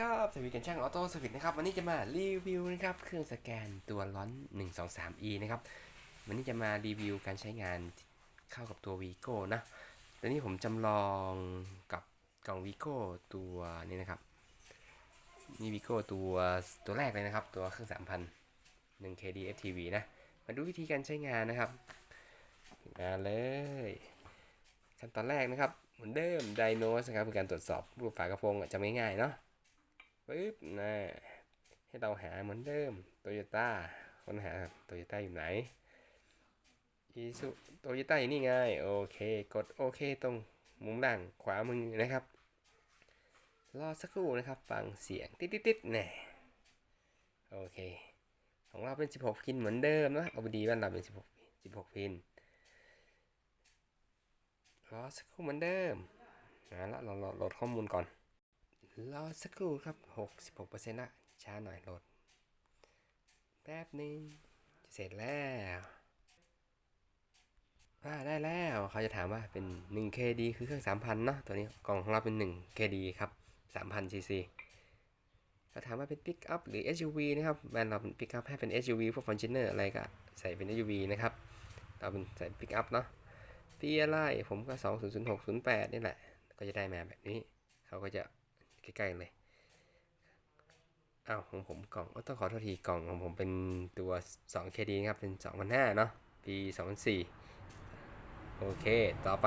ครับสวัสดีกันช่างออโต้สวิตนะครับ วันนี้จะมารีวิวนะครับ เครื่องสแกนตัวร้อน 123e นะครับ วันนี้จะมารีวิวการใช้งานเข้ากับตัว Vigo นะตอนนี้ผมจำลองกับกล่อง Vigo ตัวนี้นะครับ นี่ Vigo ตัวตัวแรกเลยนะครับ ตัวเครื่อง 3,000 1KD FTV นะ มาดูวิธีการใช้งานนะครับมาเลยขั้นตอนแรกนะครับเหมือนเดิม Diagnose นะครับเป็นการตรวจสอบรูปฝากระโปรงจะง่ายๆเนาะ ปึ๊บนะให้เราหาเหมือนเดิม Toyota ค้นหา Toyota อยู่ไหน Isuzu Toyota อยู่นี่ไงโอเค กดโอเคตรงมุมล่างขวามือนะครับ รอสักครู่นะครับ ฟังเสียงติดๆๆแน่โอเค ของเราเป็น 16 พินเหมือนเดิมนะเอาไปดีบ้านเราเป็น 16 16 พิน รอสักครู่เหมือนเดิมนะแล้วเราโหลดข้อมูลก่อน รอสักครู่ครับ 66%ละช้าหน่อยโหลด แป๊บหนึงจะเสร็จแล้วอ่าได้แล้วเขาจะถามว่าเป็น 1KD คือเครื่อง 3,000 เนาะตัวนี้กล่องของเราเป็น 1KD ครับ 3,000 cc เขาถามว่าเป็น Pick up หรือ SUV นะครับแบรนด์เราเป็น Pick up ให้เป็น SUV พวก Fortuner อะไรก็ใส่เป็น SUV นะครับ เราเป็นใส่ Pick up เนาะปีอะไรผมก็ 200608 นี่แหละ ก็จะได้มาแบบนี้ เขาก็จะ ใกล้ๆเลยอ้าวของผมกล่องต้องขอโทษทีกล่องของผมเป็นตัว 2KD นะครับ เป็น 2005 เนาะปี 2004 โอเค ต่อไป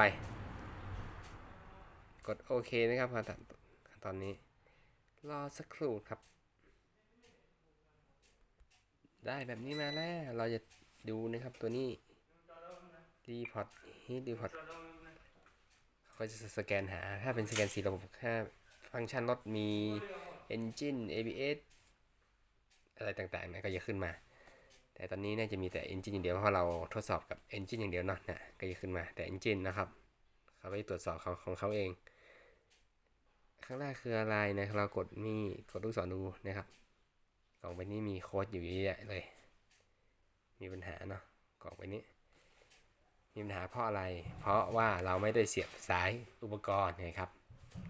กดโอเคนะครับขั้นตอนนตอนนี้ รอสักครู่ครับ ได้แบบนี้มาแล้ว เราจะดูนะครับตัวนี้รีพอร์ตฮีทรีพอร์ตเขาจะสแกนหา ถ้าเป็นสแกนสีระบบถ้า ฟังก์ชันรถมี Engine ABS อะไรต่างๆนะก็จะขึ้นมา แต่ตอนนี้น่าจะมีแต่ Engine อย่างเดียวเพราะเราทดสอบกับ Engine อย่างเดียวเนาะนะก็จะขึ้นมาแต่ Engine นะครับเขาไปตรวจสอบของของเขาเอง ข้างล่างคืออะไรนะเรากดนี่กดลูกศรดูนะครับกล่องใบนี้มีโค้ดอยู่เยอะแยะเลย มีปัญหาเนาะกล่องใบนี้มีปัญหาเพราะอะไร เพราะว่าเราไม่ได้เสียบสายอุปกรณ์นะครับ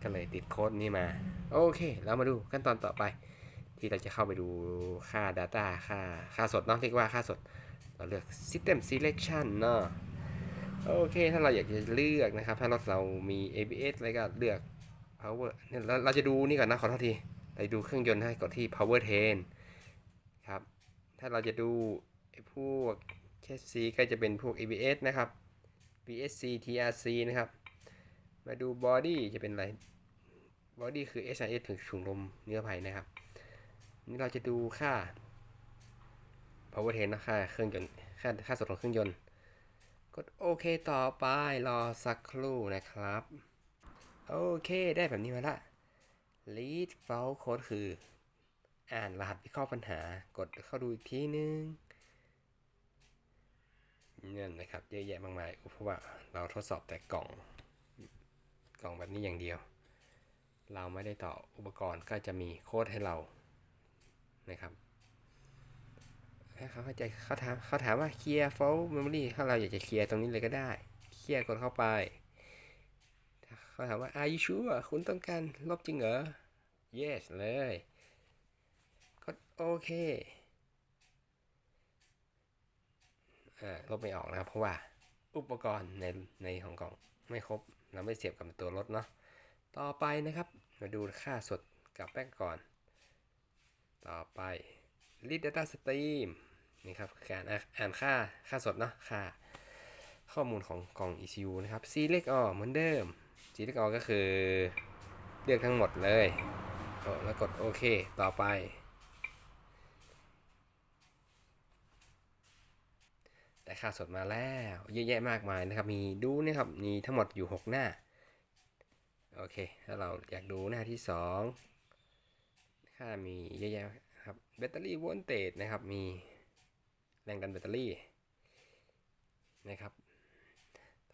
ก็เลยติดโค้ดนี้มา โอเคเรามาดูขั้นตอนต่อไป ที่เราจะเข้าไปดูค่า Data ค่าค่าสดเนาะเรียกว่าค่าสด เราเลือก System Selection เนาะโอเค ถ้าเราอยากจะเลือกนะครับ ถ้ารถเรามี ABS อะไรก็เลือก Power เนี่ยเราเราจะดูนี่ก่อนนะ ขอโทษทีเราดูเครื่องยนต์ให้กดที่ Power 10ครับ ถ้าเราจะดูไอ้พวกแคสซีก็จะเป็นพวก ABS นะครับ VSC TRC นะครับ มาดูบอดี้จะเป็นอะไรบอดี้คือ SIS ถึงถุงลมเนื้อไผ่นะครับ นี่เราจะดูค่า power train นะค่าเครื่องยนต์ค่าค่าสดของเครื่องยนต์กดโอเคต่อไปรอสักครู่นะครับ โอเคได้แบบนี้มาละ lead fault code คือ อ่านรหัสวิเคราะห์ปัญหากดเข้าดูอีกทีนึงเนี่ยนะครับเยอะแยะมากมายเพราะว่าเราทดสอบแต่กล่อง กล่องแบบนี้อย่างเดียว เราไม่ได้ต่ออุปกรณ์ก็จะมีโค้ดให้เรานะครับให้เขาเข้าใจเขาถามเขาถามว่าเคลียร์ fault memory ถ้าเราอยากจะเคลียร์ตรงนี้เลยก็ได้เคลียร์กดเข้าไปาเขาถามว่า are you sure คุณต้องการลบจริงเหรอ yes เลยกดโอเคอ่าลบไม่ออกนะครับ เพราะว่าอุปกรณ์ในในของกล่อง ไม่ครบ เราไม่เสียบกับตัวรถเนาะ ต่อไปนะครับ มาดูค่าสดกับแป้งก่อน ต่อไป read data stream นี่ครับการอ่านค่าค่าสดเนาะค่าข้อมูลของกล่อง ECU นะครับ select all เหมือนเดิม select all ก็คือเลือกทั้งหมดเลย แล้วกดโอเค ต่อไป ได้ ค่าสดมาแล้วเยอะแยะมากมายนะครับ มีดูนะครับ มีทั้งหมดอยู่ 6 หน้า โอเค ถ้าเราอยากดูหน้าที่ 2 ค่ามีเยอะแยะครับ แบตเตอรี่โวลเตจนะครับ มีแรงดันแบตเตอรี่นะครับ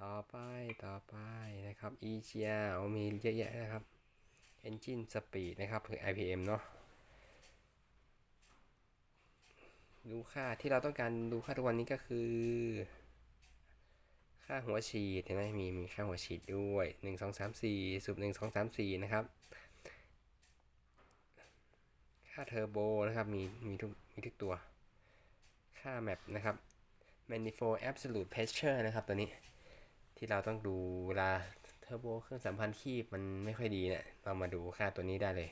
ต่อไป ต่อไปนะครับ EGR มีเยอะแยะนะครับ Engine Speed นะครับ คือ IPM เนาะ ดูค่าที่เราต้องการดูค่าทุกวันนี้ก็คือ ค่าหัวฉีดเห็นไหมมีมีค่าหัวฉีดด้วยหนึ่งสองสามสี่สูบหนึ่งสองสามสี่นะครับ ค่าเทอร์โบนะครับ มีมีทุกมีทุกตัว ค่าแมปนะครับ manifold absolute pressure นะครับตัวนี้ที่เราต้องดูเวลาเทอร์โบเครื่องสัมพันธ์คีบมันไม่ค่อยดีเนะี่ยเรามาดูค่าตัวนี้ได้เลย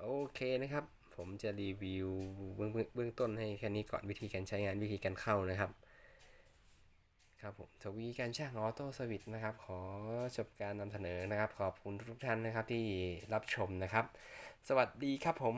โอเคนะครับ ผมจะรีวิวเบื้องเบื้องต้นให้แค่นี้ก่อนวิธีการใช้งานวิธีการเข้านะครับ ครับผมทวีการช่างออโต้สวิตนะครับ ขอจบการนำเสนอนะครับ ขอบคุณทุกท่านนะครับที่รับชมนะครับ สวัสดีครับผม